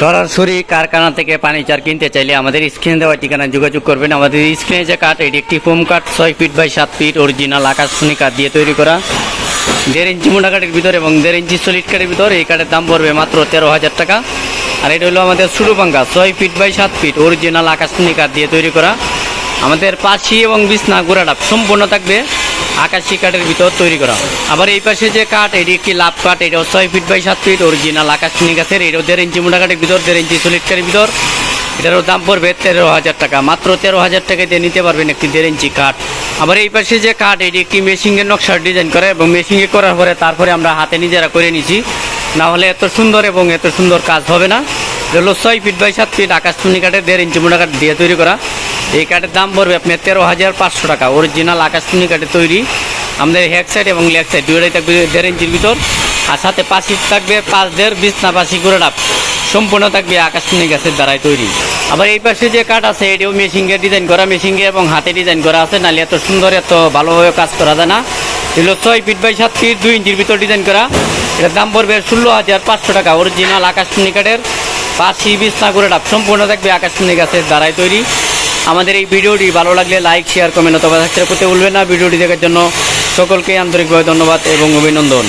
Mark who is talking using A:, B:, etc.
A: সরাসরি কারখানা থেকে ফার্নিচার কিনতে চাইলে আমাদের স্ক্রিনে দেওয়া ঠিকানায় যোগাযোগ করবেন। আমাদের স্ক্রিনে যে কাঠ, এটি একটি ফোম কাঠ, ছয় ফিট বাই সাত ফিট অরিজিনাল আকাশমণি কাঠ দিয়ে তৈরি করা। দেড় ইঞ্চি মোটা কাঠের ভিতর এবং দেড় ইঞ্চি সলিড কাঠের ভিতর এই কাঠের দাম পড়বে মাত্র তেরো হাজার টাকা। আর এটা হলো আমাদের সুরু পাঙ্গা ছয় ফিট বাই সাত ফিট অরিজিনাল আকাশমণি কাঠ দিয়ে তৈরি করা। আমাদের পাশি এবং বিছনা গোড়াডাপ সম্পূর্ণ থাকবে। আকাশি কাঠের ভিতর তৈরি করা। আবার এই পাশে যে কাঠ, এটি একটি লাভ কাঠ, এটাও ছয় ফিট বাই সাত ফিট অরিজিনাল আকাশমণি গাছের, এটাও দেড় ইঞ্চি মোটা কাঠের ভিতর, দেড় ইঞ্চি সলিড কাঠের ভিতর। এটারও দাম পড়বে তেরো হাজার টাকা, মাত্র তেরো হাজার টাকায় দিয়ে নিতে পারবেন একটি দেড় ইঞ্চি কাঠ। আবার এই পাশে যে কাঠ, এটি একটি মেশিনের নকশার ডিজাইন করে এবং মেশিনে করার পরে তারপরে আমরা হাতে নিজেরা করে নিছি। না হলে এত সুন্দর এবং এত সুন্দর কাজ হবে না। এটা হলো ছয় ফিট বাই সাত ফিট আকাশ আকাশমণি কাঠের দেড় ইঞ্চি মোটা কাঠ দিয়ে তৈরি করা। এই কাঠের দাম পড়বে আপনার তেরো হাজার পাঁচশো টাকা। অরিজিনাল আকাশমণি কাঠের তৈরি। আমাদের হেক সাইড এবং লেগ সাইড দুইটাই থাকবে দেড় ইঞ্চির ভিতর। আর সাথে পাশি থাকবে পাঁচ দেড়, বিছনা পাশি করে ডাব সম্পূর্ণ থাকবে আকাশমণি গাছের দ্বারাই তৈরি। আবার এই পাশে যে কাঠ আছে, এটিও মেশিনকে ডিজাইন করা মেশিনকে এবং হাতে ডিজাইন করা আছে। নাহলে এত সুন্দর, এত ভালোভাবে কাজ করা যায় না। এগুলো ছয় ফিট বাই সাত ফিট দুই ইঞ্চির ভিতর ডিজাইন করা। এটার দাম পড়বে ষোলো হাজার পাঁচশো টাকা। অরিজিনাল আকাশমণি কাঠের পাশি বিছনা করে ডাব সম্পূর্ণ থাকবে আকাশমণি গাছের দ্বারাই তৈরি। আমাদের এই ভিডিওটি ভালো লাগলে লাইক শেয়ার কমেন্ট অথবা সাবস্ক্রাইব করতে ভুলবেন না। ভিডিওটি দেখার জন্য সকলকে আন্তরিকভাবে ধন্যবাদ এবং অভিনন্দন।